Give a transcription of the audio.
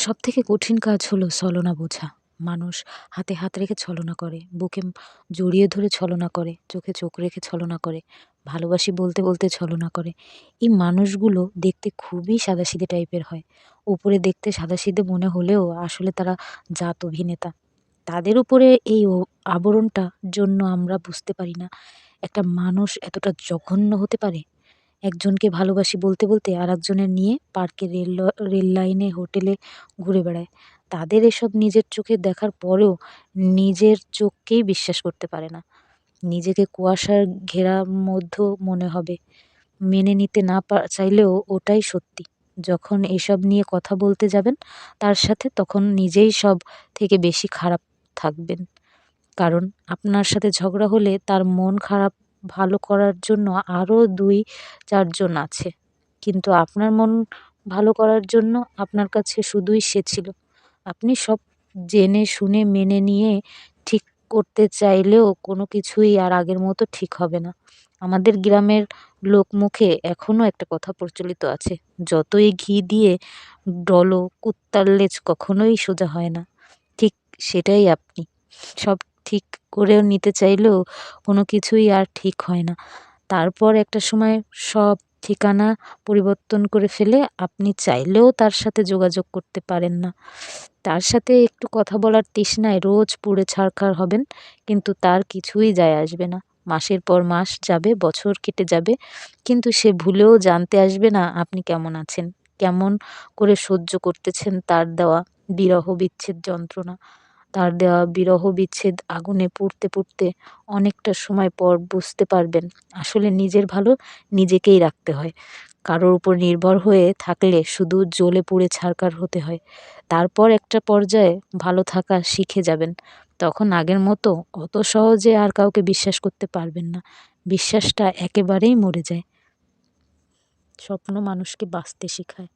সবথেকে কঠিন কাজ হলো ছলনা বোঝা। মানুষ হাতে হাত রেখে ছলনা করে, বুকে জড়িয়ে ধরে ছলনা করে, চোখে চোখ রেখে ছলনা করে, ভালোবাসি বলতে বলতে ছলনা করে। এই মানুষগুলো দেখতে খুবই সাদাসিধে টাইপের হয়। উপরে দেখতে সাদাসিধে মনে হলেও আসলে তারা জাত অভিনেতা। তাদের উপরে এই আবরণটার জন্য আমরা বুঝতে পারি না। একটা মানুষ এতটা জঘন্য হতে পারে? একজনকে ভালোবাসি বলতে বলতে আর একজনের নিয়ে পার্কে রেল রেল লাইনে, হোটেলে ঘুরে বেড়ায়। তাদের এসব নিজের চোখে দেখার পরেও নিজের চোখকেই বিশ্বাস করতে পারে না। নিজেকে কুয়াশার ঘেরার মধ্যেও মনে হবে। মেনে নিতে না চাইলেও ওটাই সত্যি। যখন এসব নিয়ে কথা বলতে যাবেন, তার সাথে তখন নিজেই সব থেকে বেশি খারাপ থাকবেন। কারণ আপনার সাথে ঝগড়া হলে তার মন খারাপ ভালো করার জন্য আরও দুই চারজন আছে। কিন্তু আপনার মন ভালো করার জন্য আপনার কাছে শুধুই সে ছিল। আপনি সব জেনে শুনে মেনে নিয়ে ঠিক করতে চাইলেও কোনো কিছুই আর আগের মতো ঠিক হবে না। আমাদের গ্রামের লোকমুখে এখনও একটা কথা প্রচলিত আছে, যতই ঘি দিয়ে ডলো, কুত্তার লেজ কখনোই সোজা হয় না। ঠিক সেটাই আপনি। সব ঠিক করেও নিতে চাইলেও কোনো কিছুই আর ঠিক হয় না। তারপর একটা সময় সব ঠিকানা পরিবর্তন করে ফেলে আপনি চাইলেও তার সাথে যোগাযোগ করতে পারেন না। তার সাথে একটু কথা বলার তৃষ্ণায় রোজ পুড়ে ছারখার হবেন, কিন্তু তার কিছুই যায় আসবে না। মাসের পর মাস যাবে, বছর কেটে যাবে, কিন্তু সে ভুলেও জানতে আসবে না আপনি কেমন আছেন, কেমন করে সহ্য করতেছেন তার দেওয়া বিরহ বিচ্ছেদ যন্ত্রণা। তার দেওয়া বিরহ বিচ্ছেদ আগুনে পুড়তে পুড়তে অনেকটা সময় পর বুঝতে পারবেন, আসলে নিজের ভালো নিজেকেই রাখতে হয়। কারোর উপর নির্ভর হয়ে থাকলে শুধু জ্বলে পুড়ে ছারকার হতে হয়। তারপর একটা পর্যায়ে ভালো থাকা শিখে যাবেন। তখন আগের মতো অত সহজে আর কাউকে বিশ্বাস করতে পারবেন না। বিশ্বাসটা একেবারেই মরে যায়। স্বপ্ন মানুষকে বাঁচতে শেখায়।